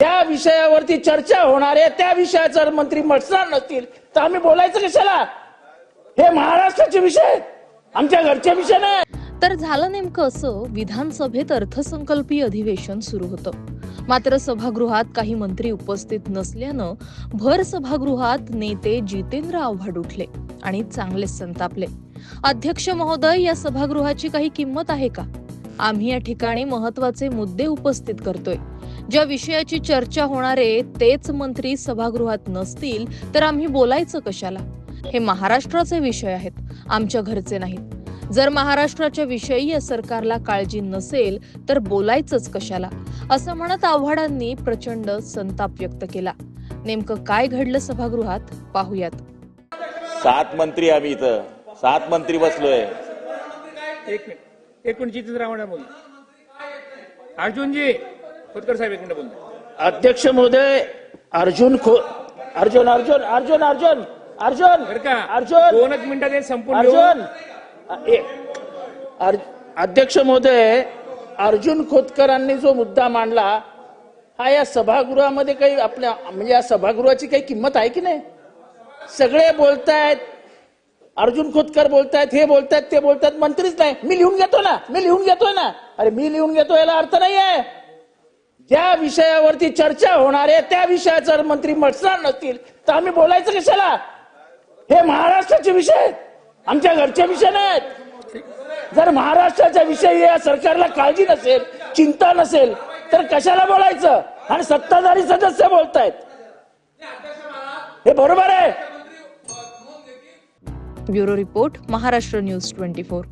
त्या विषयावरती चर्चा होणार आहे त्या विषयाचा जर मंत्री मसणार नसतील तर आम्ही बोलायचं कशाला? हे महाराष्ट्राचे विषय आमच्या घरचे विषय नाही. तर झालं नेमकं असं विधानसभेत अर्थसंकल्पीय अधिवेशन सुरू होतं. मात्र सभागृहात काही मंत्री उपस्थित नसल्यानं भर सभागृहात नेते जितेंद्र आव्हाड उठले आणि चांगलेच संतापले. अध्यक्ष महोदय या सभागृहाची काही किंमत आहे का? आम्ही या ठिकाणी महत्त्वाचे मुद्दे उपस्थित करतोय. ज्या विषयाची चर्चा होणार आहे तेच मंत्री सभागृहात नसतील तर आम्ही बोलायचं कशाला? हे महाराष्ट्राचे विषय आहेत आमच्या घरचे नाहीत. जर महाराष्ट्राच्या विषयी या सरकारला काळजी नसेल तर बोलायचंच कशाला? असं म्हणत आव्हाडांनी प्रचंड संताप व्यक्त केला. नेमकं काय घडलं सभागृहात? पाहुयात. सात मंत्री आम्ही इथं. सात मंत्री बसलोय. एक मिनिट. एक मिनिट जितेंद्र आव्हाड बोल अर्जुनजी खोतकर साहेब एक मिनिट बोल अध्यक्ष महोदय अर्जुन खो अर्जुन अर्जुन अर्जुन अर्जुन अर्जुन बरं का? अर्जुन दोनच मिनिटात हे घेऊ. अर्जुन ए- अर- अध्यक्ष महोदय अर्जुन खोतकरांनी जो मुद्दा मांडला हा या सभागृहामध्ये काही आपल्या म्हणजे या सभागृहाची काही किंमत आहे की नाही? सगळे बोलतायत अर्जुन खोतकर बोलतायत हे बोलतायत ते बोलतायत मंत्रीच नाही. मी लिहून घेतो ना मी लिहून घेतोय ना. अरे मी लिहून घेतो याला अर्थ नाहीये. ज्या विषयावरती चर्चा होणार आहे त्या विषयाचा जर मंत्री म्हटणार नसतील तर आम्ही बोलायचं कशाला? हे महाराष्ट्राचे विषय आहेत. आमच्या घरचे विषय नाहीत. जर महाराष्ट्राच्या विषयी या सरकारला काळजी नसेल चिंता नसेल तर कशाला बोलायचं? आणि सत्ताधारी सदस्य बोलतायत. हे बरोबर आहे. Bureau report Maharashtra news twenty four.